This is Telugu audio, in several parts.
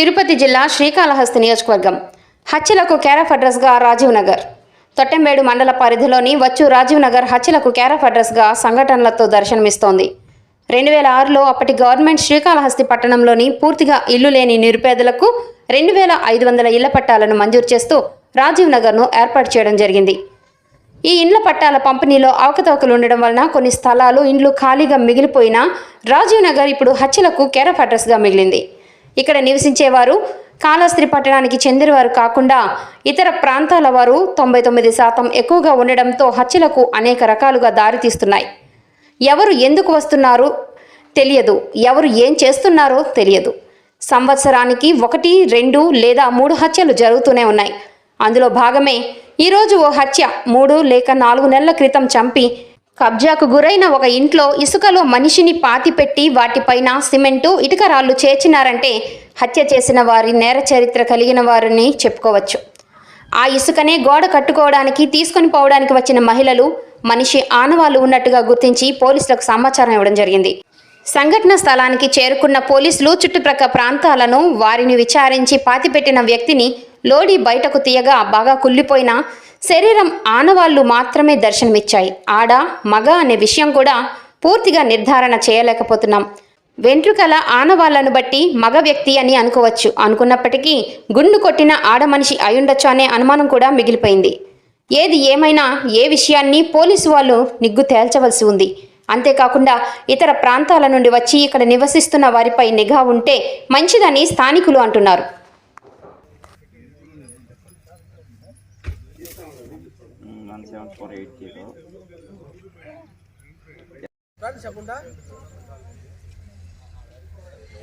తిరుపతి జిల్లా శ్రీకాళహస్తి నియోజకవర్గం. హత్యలకు క్యారఫ్ అడ్రస్గా రాజీవ్ నగర్. తొట్టెంబేడు మండల పరిధిలోని వచ్చు రాజీవ్ నగర్ హత్యలకు క్యారఫ్ అడ్రస్గా సంఘటనలతో దర్శనమిస్తోంది. రెండు వేల ఆరులో అప్పటి గవర్నమెంట్ శ్రీకాళహస్తి పట్టణంలోని పూర్తిగా ఇల్లు లేని నిరుపేదలకు రెండు వేల ఐదు వందల ఇళ్ళ పట్టాలను మంజూరు చేస్తూ రాజీవ్ నగర్ను ఏర్పాటు చేయడం జరిగింది. ఈ ఇండ్ల పట్టాల పంపిణీలో అవకతవకలు ఉండడం వలన కొన్ని స్థలాలు ఇండ్లు ఖాళీగా మిగిలిపోయినా రాజీవ్ నగర్ ఇప్పుడు హత్యలకు కేరఫ్ అడ్రస్గా మిగిలింది. ఇక్కడ నివసించేవారు కాళహస్త్రి పట్టణానికి చెందినవారు కాకుండా ఇతర ప్రాంతాల వారు తొంభై తొమ్మిది శాతం ఎక్కువగా ఉండడంతో హత్యలకు అనేక రకాలుగా దారితీస్తున్నాయి ఎవరు ఎందుకు వస్తున్నారు తెలియదు. ఎవరు ఏం చేస్తున్నారో తెలియదు. సంవత్సరానికి ఒకటి రెండు లేదా మూడు హత్యలు జరుగుతూనే ఉన్నాయి. అందులో భాగమే ఈరోజు ఓ హత్య మూడు లేక నాలుగు నెలల క్రితం చంపి కబ్జాకు గురైన ఒక ఇంట్లో ఇసుకలో మనిషిని పాతిపెట్టి వాటిపైన సిమెంటు ఇటుక రాళ్ళు చేర్చినారంటే హత్య చేసిన వారి నేర చరిత్ర కలిగిన వారిని చెప్పుకోవచ్చు. ఆ ఇసుకనే గోడ కట్టుకోవడానికి తీసుకొని పోవడానికి వచ్చిన మహిళలు మనిషి ఆనవాళ్ళు ఉన్నట్టుగా గుర్తించి పోలీసులకు సమాచారం ఇవ్వడం జరిగింది. సంఘటన స్థలానికి చేరుకున్న పోలీసులు చుట్టుప్రక్క ప్రాంతాలను వారిని విచారించి పాతిపెట్టిన వ్యక్తిని లోడి బయటకు తీయగా బాగా కుళ్ళిపోయిన శరీరం ఆనవాళ్ళు మాత్రమే దర్శనమిచ్చాయి. ఆడ మగ అనే విషయం కూడా పూర్తిగా నిర్ధారణ చేయలేకపోతున్నాం. వెంట్రుకల ఆనవాళ్ళను బట్టి మగ వ్యక్తి అని అనుకోవచ్చు. అనుకున్నప్పటికీ గుండు కొట్టిన ఆడ మనిషి అయుండొచ్చు అనే అనుమానం కూడా మిగిలిపోయింది. ఏది ఏమైనా ఏ విషయాన్ని పోలీసు వాళ్ళు నిగ్గు తేల్చవలసి ఉంది. అంతేకాకుండా ఇతర ప్రాంతాల నుండి వచ్చి ఇక్కడ నివసిస్తున్న వారిపై నిఘా ఉంటే మంచిదని స్థానికులు అంటున్నారు. One seven four eight zero చెప్పండా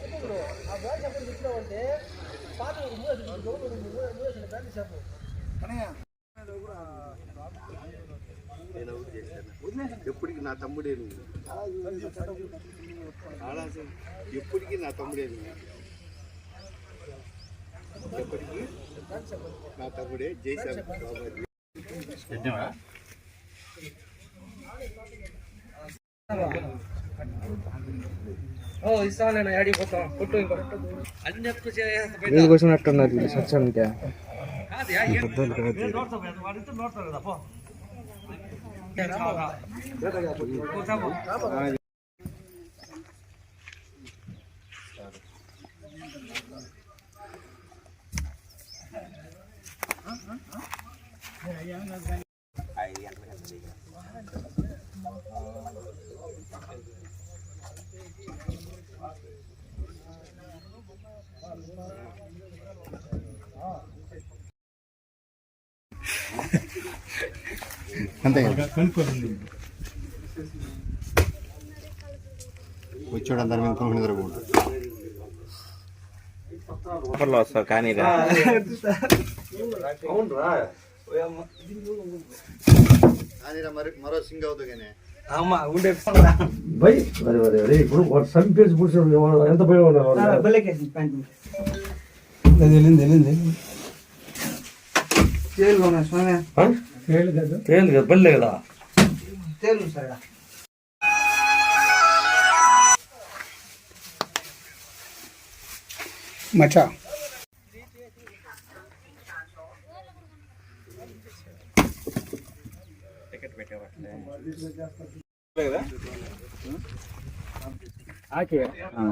ఇప్పుడు ఆ బ్రాండ్ చెప్పండి ఇచ్చినామంటే పాత చెప్పు ఎప్పటికి నా తమ్ముడే ఎప్పటికీ నా తమ్ముడే ఎప్పటికీ నా తమ్ముడే బాబాజీ. ఓ ఇస్తాను యాడి పోతాం. కొట్టు ఇంకో. అన్ని ఎక్కువ వీళ్ళు సత్సంటే అంతే కదా? వచ్చాడు అందరి మీద కొనుక్కుని వస్తారు కానీ రా కానీ మరి మరో సింగ్ అవుతుంది కానీ అమ్మా ఉండే బై మరి మరి అరే ఇప్పుడు వాడు సంపేసి కూర్చొని ఎంత భయం ఉన్నారు వెళ్ళింది వెళ్ళింది తేలు ఉన్నాయి స్వామి తేలి కదా బల్లే కదా తేలు సరే మచ్చా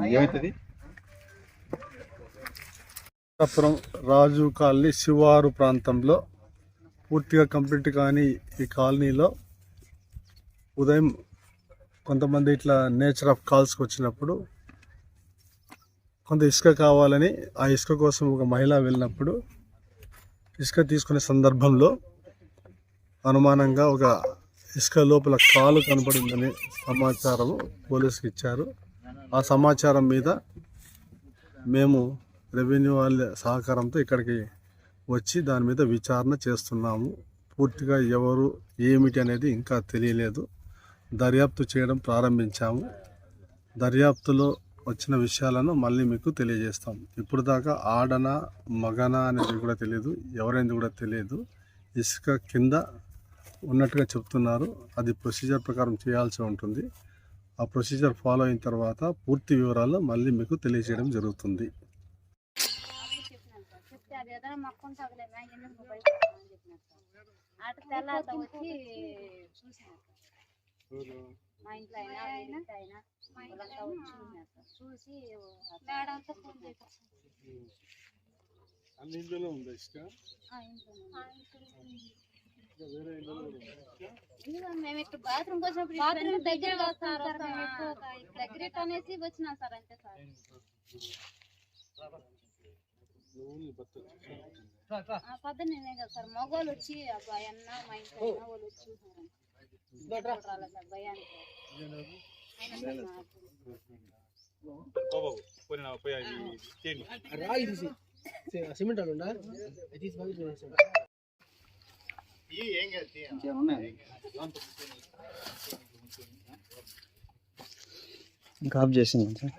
ఏమవుతుంది రాజు కాలనీ శివారు ప్రాంతంలో పూర్తిగా కంప్లీట్ కాని ఈ కాలనీలో ఉదయం కొంతమంది ఇట్లా నేచర్ ఆఫ్ కాల్స్కి వచ్చినప్పుడు కొంత ఇసుక కావాలని ఆ ఇసుక కోసం ఒక మహిళ వెళ్ళినప్పుడు ఇసుక తీసుకునే సందర్భంలో అనుమానంగా ఒక ఇసుక లోపల కాలు కనపడిందని సమాచారం పోలీసుకి ఇచ్చారు. ఆ సమాచారం మీద మేము రెవెన్యూ వాళ్ళ సహకారంతో ఇక్కడికి వచ్చి దాని మీద విచారణ చేస్తున్నాము. పూర్తిగా ఎవరు ఏమిటి అనేది ఇంకా తెలియలేదు. దర్యాప్తు చేయడం ప్రారంభించాము. దర్యాప్తులో వచ్చిన విషయాలను మళ్ళీ మీకు తెలియజేస్తాం. ఇప్పుడు దాకా ఆడన మగన అనేది కూడా తెలియదు. ఎవరైంది కూడా తెలియదు. ఇసుక కింద ఉన్నట్టుగా చెప్తున్నారు. అది ప్రొసీజర్ ప్రకారం చేయాల్సి ఉంటుంది. ఆ ప్రొసీజర్ ఫాలో అయిన తర్వాత పూర్తి వివరాలు మళ్ళీ మీకు తెలియజేయడం జరుగుతుంది. చూసి మేము ఇక్కడ బాత్రూమ్ వచ్చినప్పుడు బాత్రూమ్ దగ్గర వస్తాం సార్ మేము ఎక్కువగా దగ్గర అనేసి వచ్చినాం సార్ అంతే సార్. నువ్వు నీ భర్త ఆ పొద్దున్నే కదా సార్. మగవాళ్ళు వచ్చి అబ్బాయి అన్న మా ఇంట్లో అయినా వాళ్ళు వచ్చి చూసారు రాలేదు సార్ భయానికి. అయినా సార్ మాకు రాయి తీసి. సిమెంట్ ఉండా తీసి పంపించు ఇంకా ఆఫ్ చేసింది సార్